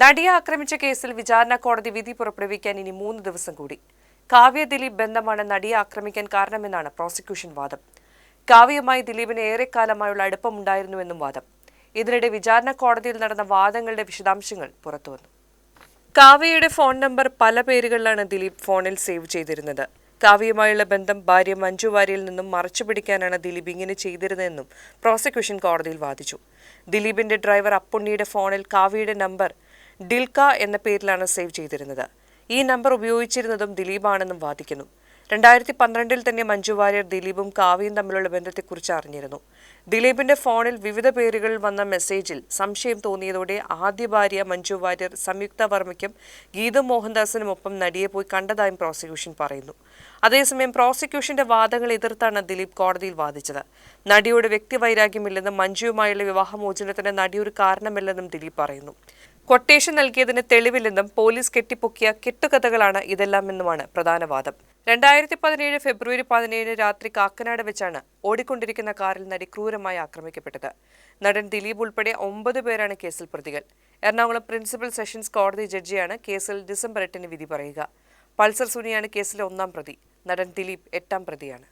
നടിയെ ആക്രമിച്ച കേസിൽ വിചാരണ കോടതി വിധി പുറപ്പെടുവിക്കാൻ ഇനി മൂന്ന് ദിവസം കൂടി. കാവ്യ ദിലീപ് ബന്ധമാണ് നടിയെ ആക്രമിക്കാൻ കാരണമെന്നാണ് പ്രോസിക്യൂഷൻ വാദം. കാവ്യമായി ദിലീപിന് ഏറെക്കാലമായുള്ള അടുപ്പമുണ്ടായിരുന്നുവെന്നും വാദം. ഇതിനിടെ വിചാരണ കോടതിയിൽ നടന്ന വാദങ്ങളുടെ വിശദാംശങ്ങൾ പുറത്തുവന്നു. കാവ്യയുടെ ഫോൺ നമ്പർ പല പേരുകളിലാണ് ദിലീപ് ഫോണിൽ സേവ് ചെയ്തിരുന്നത്. കാവ്യമായുള്ള ബന്ധം ഭാര്യ മഞ്ജു വാര്യയിൽ നിന്നും മറച്ചുപിടിക്കാനാണ് ദിലീപ് ഇങ്ങനെ ചെയ്തിരുന്നതെന്നും പ്രോസിക്യൂഷൻ കോടതിയിൽ വാദിച്ചു. ദിലീപിന്റെ ഡ്രൈവർ അപ്പുണ്ണിയുടെ ഫോണിൽ കാവ്യയുടെ നമ്പർ ഡിൽക്ക എന്ന പേരിലാണ് സേവ് ചെയ്തിരുന്നത്. ഈ നമ്പർ ഉപയോഗിച്ചിരുന്നതും ദിലീപാണെന്നും വാദിക്കുന്നു. രണ്ടായിരത്തി പന്ത്രണ്ടിൽ തന്നെ മഞ്ജു വാര്യർ ദിലീപും കാവ്യയും തമ്മിലുള്ള ബന്ധത്തെക്കുറിച്ച് അറിഞ്ഞിരുന്നു. ദിലീപിന്റെ ഫോണിൽ വിവിധ പേരുകളിൽ വന്ന മെസ്സേജിൽ സംശയം തോന്നിയതോടെ ആദ്യ ഭാര്യ മഞ്ജു വാര്യർ സംയുക്ത വർമ്മയ്ക്കും ഗീതു മോഹൻദാസിനുമൊപ്പം നടിയെ പോയി കണ്ടതായും പ്രോസിക്യൂഷൻ പറയുന്നു. അതേസമയം പ്രോസിക്യൂഷന്റെ വാദങ്ങൾ എതിർത്താണ് ദിലീപ് കോടതിയിൽ വാദിച്ചത്. നടിയോട് വ്യക്തിവൈരാഗ്യമില്ലെന്നും മഞ്ജുവുമായുള്ള വിവാഹമോചനത്തിന് നടിയൊരു കാരണമല്ലെന്നും ദിലീപ് പറയുന്നു. കൊട്ടേഷൻ നൽകിയതിന് തെളിവില്ലെന്നും പോലീസ് കെട്ടിപ്പൊക്കിയ കെട്ടുകഥകളാണ് ഇതെല്ലാമെന്നുമാണ് പ്രധാന വാദം. രണ്ടായിരത്തി പതിനേഴ് ഫെബ്രുവരി പതിനേഴ് രാത്രി കാക്കനാട് വെച്ചാണ് ഓടിക്കൊണ്ടിരിക്കുന്ന കാറിൽ നടി ക്രൂരമായി ആക്രമിക്കപ്പെട്ടത്. നടൻ ദിലീപ് ഉൾപ്പെടെ ഒമ്പത് പേരാണ് കേസിൽ പ്രതികൾ. എറണാകുളം പ്രിൻസിപ്പൽ സെഷൻസ് കോടതി ജഡ്ജിയാണ് കേസിൽ ഡിസംബർ എട്ടിന് വിധി പറയുക. പൾസർ സുനിയാണ് കേസിലെ ഒന്നാം പ്രതി. നടൻ ദിലീപ് എട്ടാം പ്രതിയാണ്.